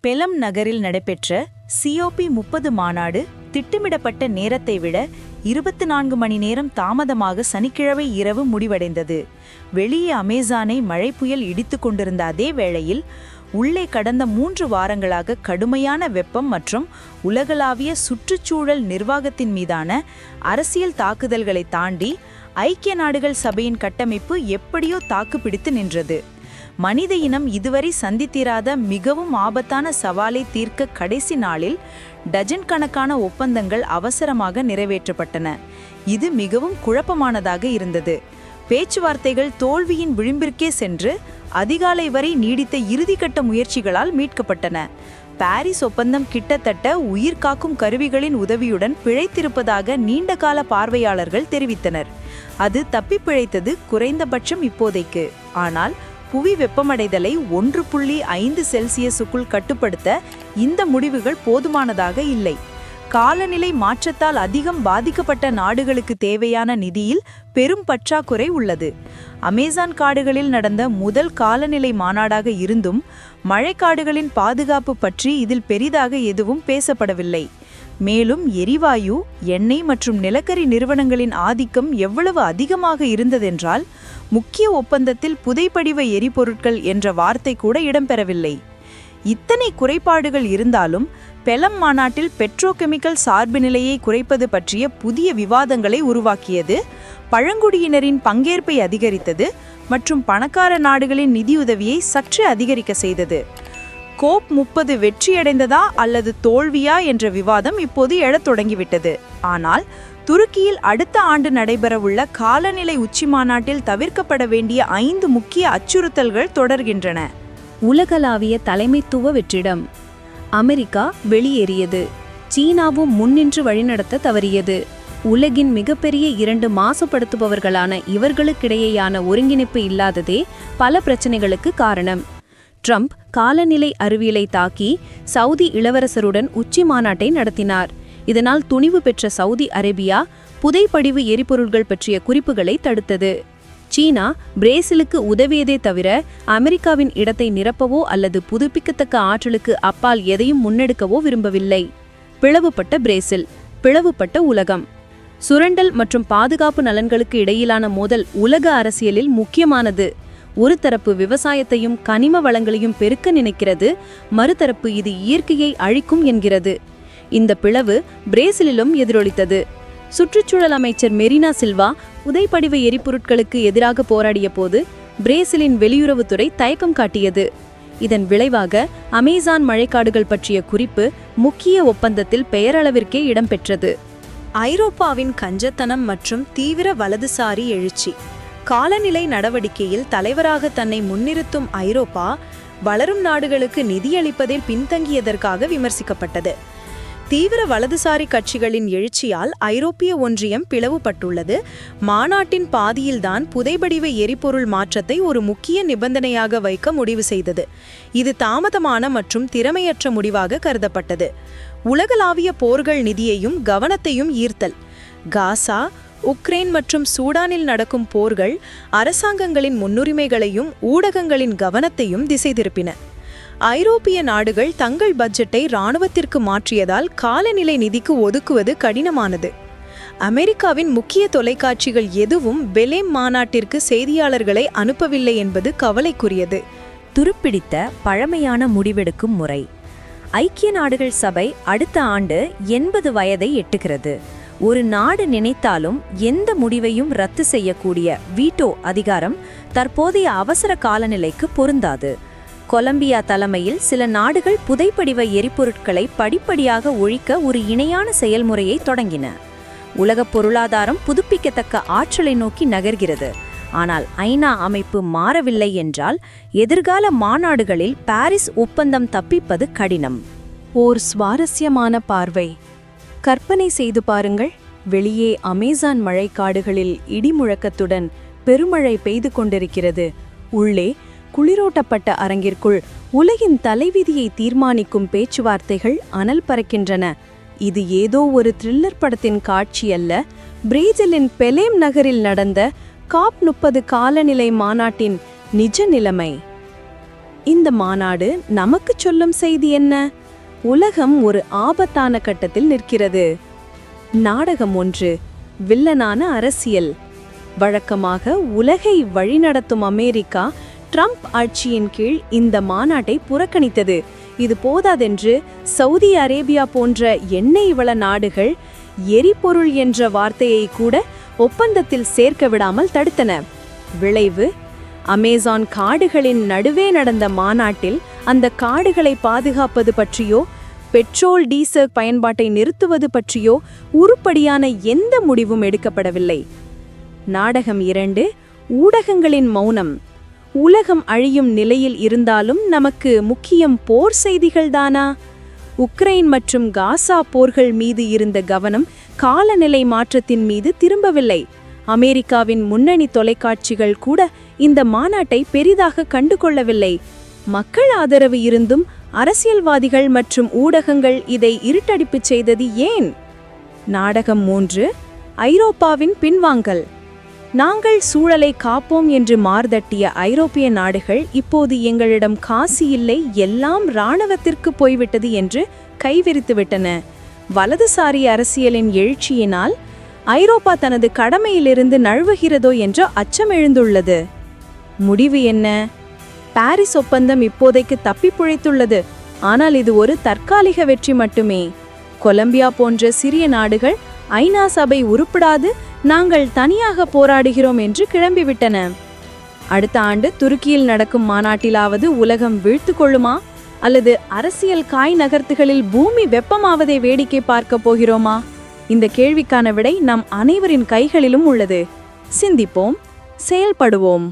பெலம் நகரில் நடைபெற்ற சிஓபி முப்பது மாநாடு திட்டமிடப்பட்ட நேரத்தை விட இருபத்தி நான்கு மணி நேரம் தாமதமாக சனிக்கிழமை இரவு முடிவடைந்தது. வெளியே அமேசானை மழை புயல் இடித்துக் கொண்டிருந்த அதே வேளையில் உள்ளே கடந்த மூன்று வாரங்களாக கடுமையான வெப்பம் மற்றும் உலகளாவிய சுற்றுச்சூழல் நிர்வாகத்தின் மீதான அரசியல் தாக்குதல்களை தாண்டி ஐக்கிய நாடுகள் சபையின் கட்டமைப்பு எப்படியோ தாக்குப்பிடித்து நின்றது. மனித இனம் இதுவரை சந்தித்திராத மிகவும் ஆபத்தான சவாலை தீர்க்க கடைசி நாளில் டஜன் கணக்கான ஒப்பந்தங்கள் அவசரமாக நிறைவேற்றப்பட்டன. இது மிகவும் குழப்பமானதாக இருந்தது. பேச்சுவார்த்தைகள் தோல்வியின் விளிம்பிற்கே சென்று அதிகாலை வரை நீடித்த இறுதிக்கட்ட முயற்சிகளால் மீட்கப்பட்டன. பாரிஸ் ஒப்பந்தம் கிட்டத்தட்ட உயிர் காக்கும் கருவிகளின் உதவியுடன் பிழைத்திருப்பதாக நீண்டகால பார்வையாளர்கள் தெரிவித்தனர். அது தப்பி பிழைத்தது குறைந்தபட்சம் இப்போதைக்கு. ஆனால் புவி வெப்பமடைதலை ஒன்று புள்ளி ஐந்து செல்சியஸுக்குள் கட்டுப்படுத்த இந்த முடிவுகள் போதுமானதாக இல்லை. காலநிலை மாற்றத்தால் அதிகம் பாதிக்கப்பட்ட நாடுகளுக்கு தேவையான நிதியில் பெரும் பற்றாக்குறை உள்ளது. அமேசான் காடுகளில் நடந்த முதல் காலநிலை மாநாடாக இருந்தும் மழைக்காடுகளின் பாதுகாப்பு பற்றி இதில் பெரிதாக எதுவும் பேசப்படவில்லை. மேலும் எரிவாயு எண்ணெய் மற்றும் நிலக்கரி நிறுவனங்களின் ஆதிக்கம் எவ்வளவு அதிகமாக இருந்ததென்றால் முக்கிய ஒப்பந்தத்தில் புதைப்படிவ எரிபொருட்கள் என்ற வார்த்தை கூட இடம்பெறவில்லை. இத்தனை குறைபாடுகள் இருந்தாலும் பெலம் மாநாட்டில் பெட்ரோகெமிக்கல் சார்பு நிலையை குறைப்பது பற்றிய புதிய விவாதங்களை உருவாக்கியது பழங்குடியினரின் பங்கேற்பை அதிகரித்தது மற்றும் பணக்கார நாடுகளின் நிதியுதவியை சற்று அதிகரிக்க செய்தது. கோப் முப்பது வெற்றியடைந்ததா அல்லது தோல்வியா என்ற விவாதம் இப்போது எழத் தொடங்கிவிட்டது. ஆனால் துருக்கியில் அடுத்த ஆண்டு நடைபெறவுள்ள காலநிலை உச்சி மாநாட்டில் தவிர்க்கப்பட வேண்டிய ஐந்து முக்கிய அச்சுறுத்தல்கள் தொடர்கின்றன. உலகளாவிய தலைமைத்துவ வெற்றிடம். அமெரிக்கா வெளியேறியது. சீனாவும் முன்னின்று வழிநடத்த தவறியது. உலகின் மிகப்பெரிய இரண்டு மாசுபடுத்துபவர்களான இவர்களுக்கிடையேயான ஒருங்கிணைப்பு இல்லாததே பல பிரச்சனைகளுக்கு காரணம். ட்ரம்ப் காலநிலை அறிவியலை தாக்கி சவுதி இளவரசருடன் உச்சி மாநாட்டை நடத்தினார். இதனால் துணிவு பெற்ற சவுதி அரேபியா புதைப்படிவு எரிபொருள்கள் பற்றிய குறிப்புகளை தடுத்தது. சீனா பிரேசிலுக்கு உதவியதே தவிர அமெரிக்காவின் இடத்தை நிரப்பவோ அல்லது புதுப்பிக்கத்தக்க ஆற்றலுக்கு அப்பால் எதையும் முன்னெடுக்கவோ விரும்பவில்லை. பிளவுபட்ட பிரேசில் பிளவுபட்ட உலகம். சுரண்டல் மற்றும் பாதுகாப்பு நலன்களுக்கு இடையிலான மோதல் உலக அரசியலில் முக்கியமானது. ஒரு தரப்பு விவசாயத்தையும் கனிம வளங்களையும் பெருக்க நினைக்கிறது மறுதரப்பு இது இயற்கையை அழிக்கும் என்கிறது. இந்த பிளவு பிரேசிலிலும் எதிரொலித்தது. சுற்றுச்சூழல் அமைச்சர் மெரினா சில்வா புதைப்படிவ எரிபொருட்களுக்கு எதிராக போராடிய போது பிரேசிலின் வெளியுறவுத்துறை தயக்கம் காட்டியது. இதன் விளைவாக அமேசான் மழைக்காடுகள் பற்றிய குறிப்பு முக்கிய ஒப்பந்தத்தில் பெயரளவிற்கே இடம்பெற்றது. ஐரோப்பாவின் கஞ்சத்தனம் மற்றும் தீவிர வலதுசாரி எழுச்சி. காலநிலை நடவடிக்கையில் தலைவராக தன்னை முன்னிறுத்தும் ஐரோப்பா வளரும் நாடுகளுக்கு நிதியளிப்பதில் பின்தங்கியதற்காக விமர்சிக்கப்பட்டது. தீவிர வலதுசாரி கட்சிகளின் எழுச்சியால் ஐரோப்பிய ஒன்றியம் பிளவுபட்டுள்ளது. மாநாட்டின் பாதியில்தான் புதைபடிவ எரிபொருள் மாற்றத்தை ஒரு முக்கிய நிபந்தனையாக வைக்க முடிவு செய்தது. இது தாமதமான மற்றும் திறமையற்ற முடிவாக கருதப்பட்டது. உலகளாவிய போர்கள் நிதியையும் கவனத்தையும் ஈர்த்தல். காசா உக்ரைன் மற்றும் சூடானில் நடக்கும் போர்கள் அரசாங்கங்களின் முன்னுரிமைகளையும் ஊடகங்களின் கவனத்தையும் திசை திருப்பின ஐரோப்பிய நாடுகள் தங்கள் பட்ஜெட்டை இராணுவத்திற்கு மாற்றியதால் காலநிலை நிதிக்கு ஒதுக்குவது கடினமானது. அமெரிக்காவின் முக்கிய தொலைக்காட்சிகள் எதுவும் பெலேம் மாநாட்டிற்கு செய்தியாளர்களை அனுப்பவில்லை என்பது கவலைக்குரியது. துருப்பிடித்த பழமையான முடிவெடுக்கும் முறை. ஐக்கிய நாடுகள் சபை அடுத்த ஆண்டு எண்பது வயதை எட்டுகிறது. ஒரு நாடு நினைத்தாலும் எந்த முடிவையும் ரத்து செய்யக்கூடிய வீட்டோ அதிகாரம் தற்போதைய அவசர காலநிலைக்கு பொருந்தாது. கொலம்பியா தலைமையில் சில நாடுகள் புதைப்படிவ எரிபொருட்களை படிப்படியாக ஒழிக்க ஒரு இணையான செயல்முறையை தொடங்கின. உலக பொருளாதாரம் புதுப்பிக்கத்தக்க ஆற்றலை நோக்கி நகர்கிறது. ஆனால் ஐநா அமைப்பு மாறவில்லை என்றால் எதிர்கால மாநாடுகளில் பாரிஸ் ஒப்பந்தம் தப்பிப்பது கடினம். ஓர் சுவாரஸ்யமான பார்வை. கற்பனை செய்து பாருங்கள். வெளியே அமேசான் மழைக்காடுகளில் இடிமுழக்கத்துடன் பெருமழை பெய்து கொண்டிருக்கிறது. உள்ளே குளிரோட்டப்பட்ட அரங்கிற்குள் உலகின் தலைவிதியை தீர்மானிக்கும் பேச்சுவார்த்தைகள் அனல் பறக்கின்றன. இது ஏதோ ஒரு த்ரில்லர் படத்தின் காட்சி அல்ல. பிரேசிலின் பெலேம் நகரில் நடந்த காப் முப்பது காலநிலை மாநாட்டின் நிஜ நிலைமை. இந்த மாநாடு நமக்கு சொல்லும் செய்தி என்ன? உலகம் ஒரு ஆபத்தான கட்டத்தில் நிற்கிறது. நாடகம் ஒன்று வில்லனான அரசியல். வழக்கமாக உலகை வழிநடத்தும் அமெரிக்கா ட்ரம்ப் ஆட்சியின் கீழ் இந்த மாநாட்டை புறக்கணித்தது. இது போதாதென்று சவுதி அரேபியா போன்ற எண்ணெய் வள நாடுகள் எரிபொருள் என்ற வார்த்தையை கூட ஒப்பந்தத்தில் சேர்க்க விடாமல் தடுத்தன. விளைவு அமேசான் காடுகளின் நடுவே நடந்த மாநாட்டில் அந்த காடுகளை பாதுகாப்பது பற்றியோ பெட்ரோல் டீசல் பயன்பாட்டை நிறுத்துவது பற்றியோ உருப்படியான எந்த முடிவும் எடுக்கப்படவில்லை. நாடகம் இரண்டு ஊடகங்களின் மௌனம். உலகம் அழியும் நிலையில் இருந்தாலும் நமக்கு முக்கியம் போர் செய்திகள்தானா உக்ரைன் மற்றும் காசா போர்கள் மீது இருந்த கவனம் காலநிலை மாற்றத்தின் மீது திரும்பவில்லை. அமெரிக்காவின் முன்னணி தொலைக்காட்சிகள் கூட இந்த மாநாட்டை பெரிதாக கண்டுகொள்ளவில்லை. மக்கள் ஆதரவு இருந்தும் அரசியல்வாதிகள் மற்றும் ஊடகங்கள் இதை இருட்டடிப்புச் செய்தது ஏன்? நாடகம் மூன்று ஐரோப்பாவின் பின்வாங்கல். நாங்கள் சூழலை காப்போம் என்று மார்தட்டிய ஐரோப்பிய நாடுகள் இப்போது எங்களிடம் காசு இல்லை எல்லாம் இராணுவத்திற்கு போய்விட்டது என்று கைவிரித்துவிட்டன. வலதுசாரி அரசியலின் எழுச்சியினால் ஐரோப்பா தனது கடமையிலிருந்து நழுவுகிறதோ என்ற அச்சம் எழுந்துள்ளது. முடிவு என்ன? பாரிஸ் ஒப்பந்தம் இப்போதைக்கு தப்பி பிழைத்துள்ளது. ஆனால் இது ஒரு தற்காலிக வெற்றி மட்டுமே. கொலம்பியா போன்ற சிறிய நாடுகள் ஐநா சபை உருப்படாது நாங்கள் தனியாக போராடுகிறோம் என்று கிளம்பிவிட்டன. அடுத்த ஆண்டு துருக்கியில் நடக்கும் மாநாட்டிலாவது உலகம் வீழ்த்து கொள்ளுமா? அல்லது அரசியல் காய் நகர்த்துகளில் பூமி வெப்பமாவதை வேடிக்கை பார்க்க போகிறோமா? இந்த கேள்விக்கான விடை நம் அனைவரின் கைகளிலும் உள்ளது. சிந்திப்போம் செயல்படுவோம்.